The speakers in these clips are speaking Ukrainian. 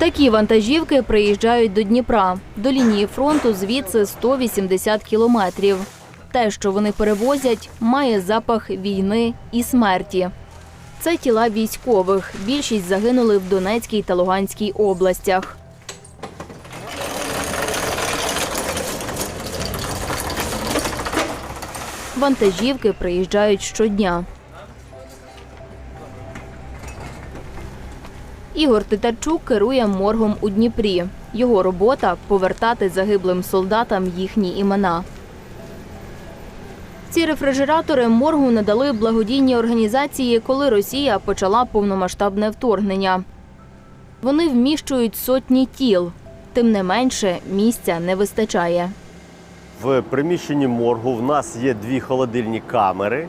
Такі вантажівки приїжджають до Дніпра. До лінії фронту звідси 180 кілометрів. Те, що вони перевозять, має запах війни і смерті. Це тіла військових. Більшість загинули в Донецькій та Луганській областях. Вантажівки приїжджають щодня. Ігор Титарчук керує моргом у Дніпрі. Його робота повертати загиблим солдатам їхні імена. Ці рефрижератори моргу надали благодійні організації, коли Росія почала повномасштабне вторгнення. Вони вміщують сотні тіл. Тим не менше, місця не вистачає. В приміщенні моргу в нас є дві холодильні камери,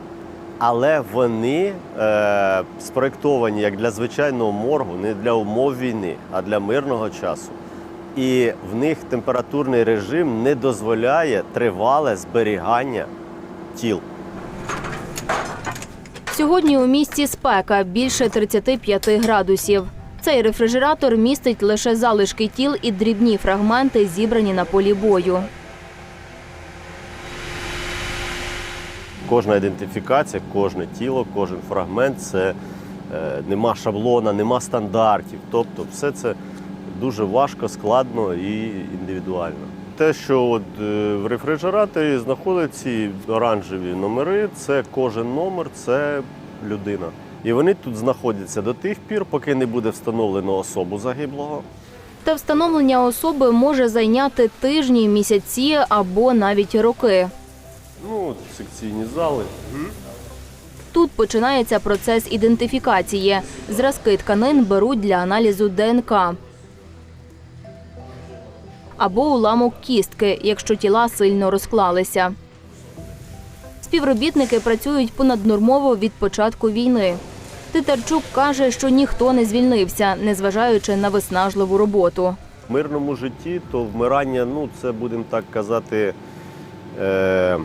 але вони е, спроєктовані як для звичайного моргу, не для умов війни, а для мирного часу. І в них температурний режим не дозволяє тривале зберігання тіл. Сьогодні у місті спека більше 35 градусів. Цей рефрижератор містить лише залишки тіл і дрібні фрагменти, зібрані на полі бою. Кожна ідентифікація, кожне тіло, кожен фрагмент це е, нема шаблона, нема стандартів. Тобто, все це дуже важко, складно і індивідуально. Те, що от е, в рефрижераторі знаходяться ці оранжеві номери, це кожен номер, це людина. І вони тут знаходяться до тих пір, поки не буде встановлено особу загиблого. Та встановлення особи може зайняти тижні, місяці або навіть роки. Ну, от секційні зали. Тут починається процес ідентифікації. Зразки тканин беруть для аналізу ДНК. Або уламок кістки, якщо тіла сильно розклалися. Співробітники працюють понаднормово від початку війни. Титарчук каже, що ніхто не звільнився, незважаючи на виснажливу роботу. В мирному житті то вмирання, ну це будемо так казати. Е-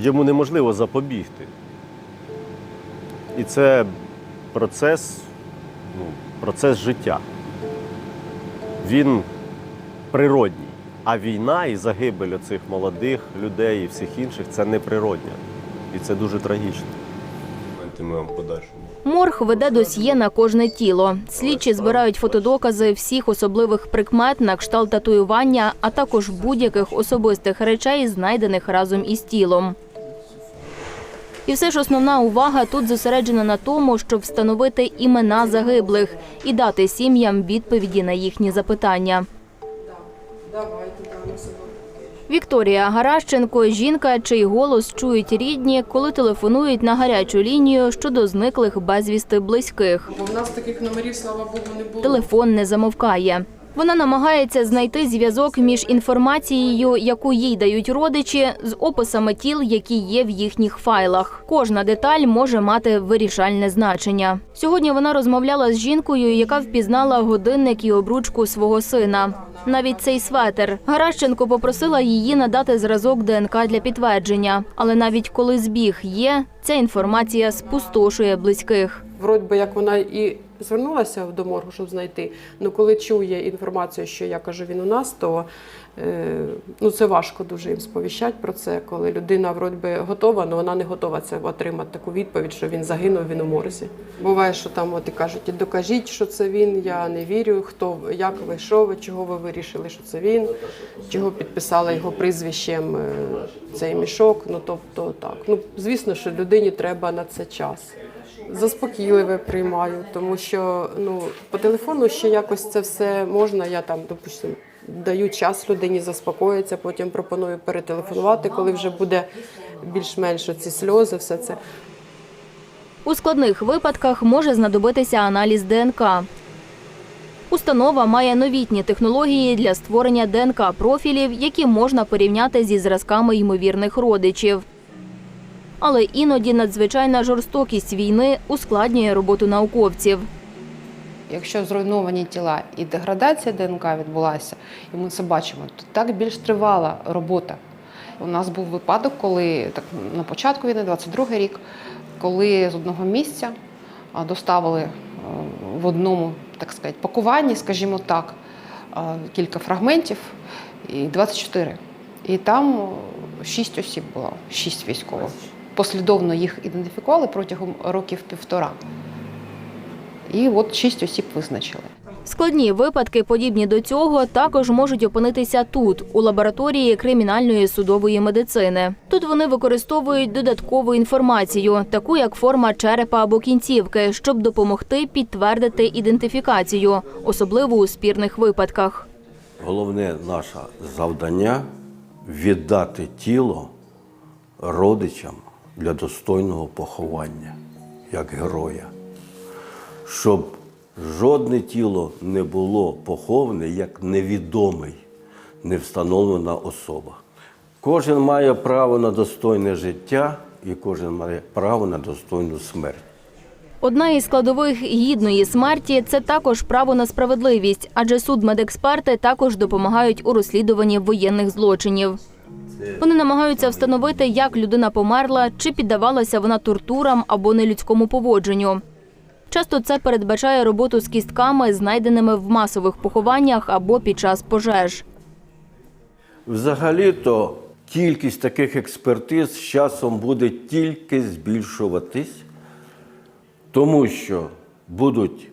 йому неможливо запобігти. І це процес, ну, процес життя. Він природній. А війна і загибель оцих молодих людей і всіх інших це неприродня. І це дуже трагічно. Ми вам подальшому. Морг веде досьє на кожне тіло. Слідчі збирають фотодокази всіх особливих прикмет на кшталт татуювання, а також будь-яких особистих речей, знайдених разом із тілом. І все ж основна увага тут зосереджена на тому, щоб встановити імена загиблих і дати сім'ям відповіді на їхні запитання. Вікторія Гаращенко жінка, чий голос чують рідні, коли телефонують на гарячу лінію щодо зниклих безвісти близьких. Бо в нас таких номерів, слава Богу, не було. Телефон не замовкає. Вона намагається знайти зв'язок між інформацією, яку їй дають родичі, з описами тіл, які є в їхніх файлах. Кожна деталь може мати вирішальне значення. Сьогодні вона розмовляла з жінкою, яка впізнала годинник і обручку свого сина. Навіть цей светер. Гаращенко попросила її надати зразок ДНК для підтвердження. Але навіть коли збіг є, ця інформація спустошує близьких. Вроді би, як вона і звернулася до моргу, щоб знайти. Ну коли чує інформацію, що я кажу, він у нас, то е, ну це важко дуже їм сповіщати про це. Коли людина вроді би готова, але вона не готова це отримати таку відповідь, що він загинув, він у морзі. Буває, що там от і кажуть, докажіть, що це він. Я не вірю. Хто як ви, що ви, чого ви вирішили, що це він, чого підписали його прізвищем е, цей мішок. Ну тобто так. Ну звісно, що людині треба на це час. Заспокійливе приймаю, тому що ну по телефону ще якось це все можна. Я там, допустимо, даю час людині заспокоїться, потім пропоную перетелефонувати, коли вже буде більш-менш ці сльози, все це. У складних випадках може знадобитися аналіз ДНК. Установа має новітні технології для створення ДНК профілів, які можна порівняти зі зразками ймовірних родичів. Але іноді надзвичайна жорстокість війни ускладнює роботу науковців. Якщо зруйновані тіла і деградація ДНК відбулася, і ми це бачимо, то так більш тривала робота. У нас був випадок, коли так на початку війни, 22-й рік, коли з одного місця доставили в одному, так сказати, пакуванні, скажімо так, е, кілька фрагментів і 24. І там 6 осіб було, 6 військових. Послідовно їх ідентифікували протягом років півтора. І от 6 осіб визначили. Складні випадки, подібні до цього, також можуть опинитися тут, у лабораторії кримінальної судової медицини. Тут вони використовують додаткову інформацію, таку як форма черепа або кінцівки, щоб допомогти підтвердити ідентифікацію, особливо у спірних випадках. Головне наше завдання віддати тіло родичам для достойного поховання, як героя, щоб жодне тіло не було поховане як невідомий, невстановлена особа. Кожен має право на достойне життя і кожен має право на достойну смерть. Одна із складових гідної смерті це також право на справедливість, адже судмедексперти також допомагають у розслідуванні воєнних злочинів. Вони намагаються встановити, як людина померла, чи піддавалася вона тортурам або нелюдському поводженню. Часто це передбачає роботу з кістками, знайденими в масових похованнях або під час пожеж. Взагалі-то кількість таких експертиз з часом буде тільки збільшуватись, тому що будуть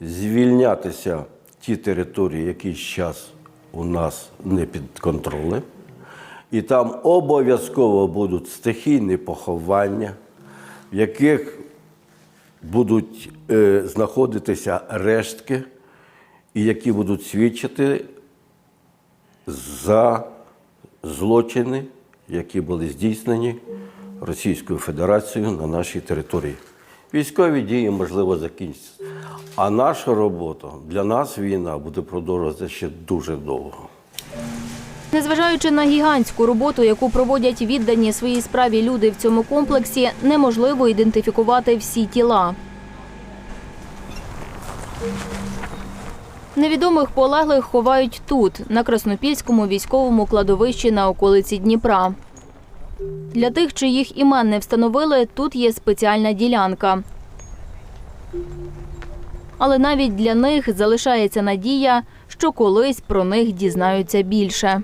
звільнятися ті території, які зараз у нас не під контролем, і там обов'язково будуть стихійні поховання, в яких будуть е, знаходитися рештки, і які будуть свідчити за злочини, які були здійснені Російською Федерацією на нашій території. Військові дії, можливо, закінчаться. А наша робота для нас війна буде продовжуватися ще дуже довго. Незважаючи на гігантську роботу, яку проводять віддані своїй справі люди в цьому комплексі, неможливо ідентифікувати всі тіла. Невідомих полеглих ховають тут, на Краснопільському військовому кладовищі на околиці Дніпра. Для тих, чиїх імен не встановили, тут є спеціальна ділянка. Але навіть для них залишається надія, що колись про них дізнаються більше.